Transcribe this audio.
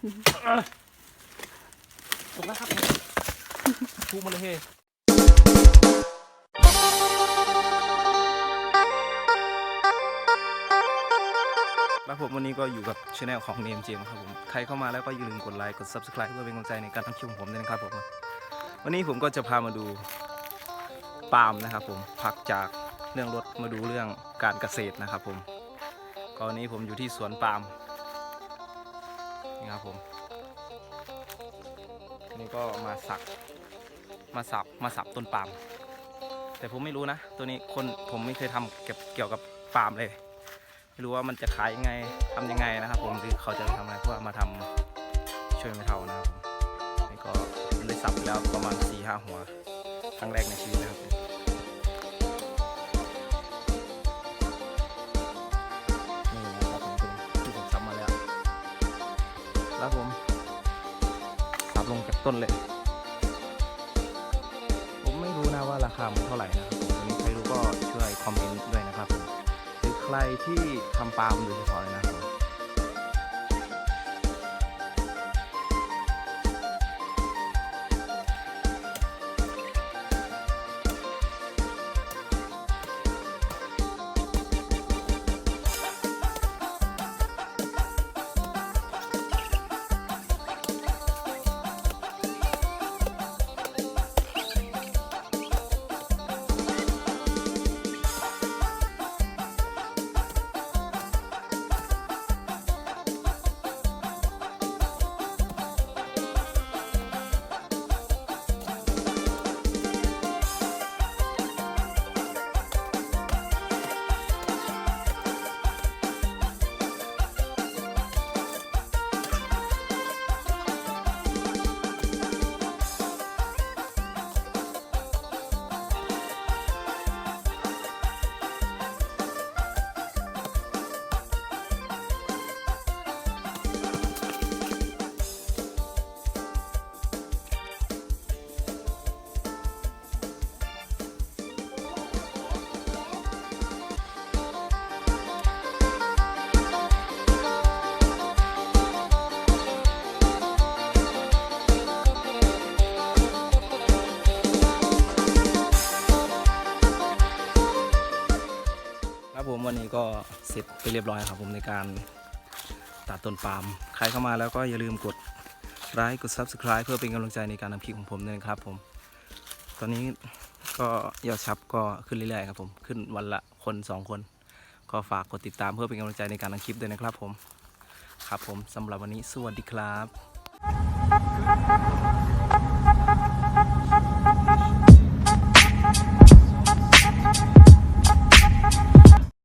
ตกแล้วครับทุกมันเลยเฮ้แล้วผมวันนี้ก็อยู่กับช anel ของ Name James ครับผมใครเข้ามาแล้วก็อย่าลืมกดไลค์กด Subscribe เพื่อเป็นกำลังใจในการทำคลิปของผมด้วยนะครับผมวันนี้ผมก็จะพามาดูปาล์มนะครับผมพักจากเรื่องรถมาดูเรื่องการเกษตรนะครับผมก็วันนี้ผมอยู่ที่สวนปาล์ม นี่ครับผมนี่ก็มาสักมาสับมาสับต้นปาล์มแต่ผมไม่รู้นะ ตัวนี้คนผมไม่เคยทำเกี่ยวเกี่ยวกับปาล์มเลย ไม่รู้ว่ามันจะขายยังไงทำยังไงนะครับ ผมหรือเขาจะไปทำอะไรเพื่อมาทำช่วยไม่เท่านะครับผมนี่ก็ได้สับแล้วประมาณ4ี่ห้าหัวครั้งแรกในชีวิตนะครับ แล้วผมสับลงจากต้นเลย ผมไม่รู้นะว่าราคามันเท่าไหร่นะครับผมวันนี้ใครรู้ก็ช่วยคอมเมนต์ด้วยนะครับผมหรือใครที่ทำปาล์มโดยเฉพาะเลยนะ ก็เสร็จไปเรียบร้อยครับผมในการตัดต้นปาล์มใครเข้ามาแล้วก็อย่าลืมกดไลค์กด Subscribe เพื่อเป็นกำลังใจในการทำคลิปของผมด้วยนะครับผม ตอนนี้ก็ยอดชับก็ขึ้นเรื่อยๆครับผมขึ้นวันละคนสองคน ก็ฝากกดติดตามเพื่อเป็นกำลังใจในการทำคลิปด้วยนะครับผม ครับผมสำหรับวันนี้สวัสดีครับ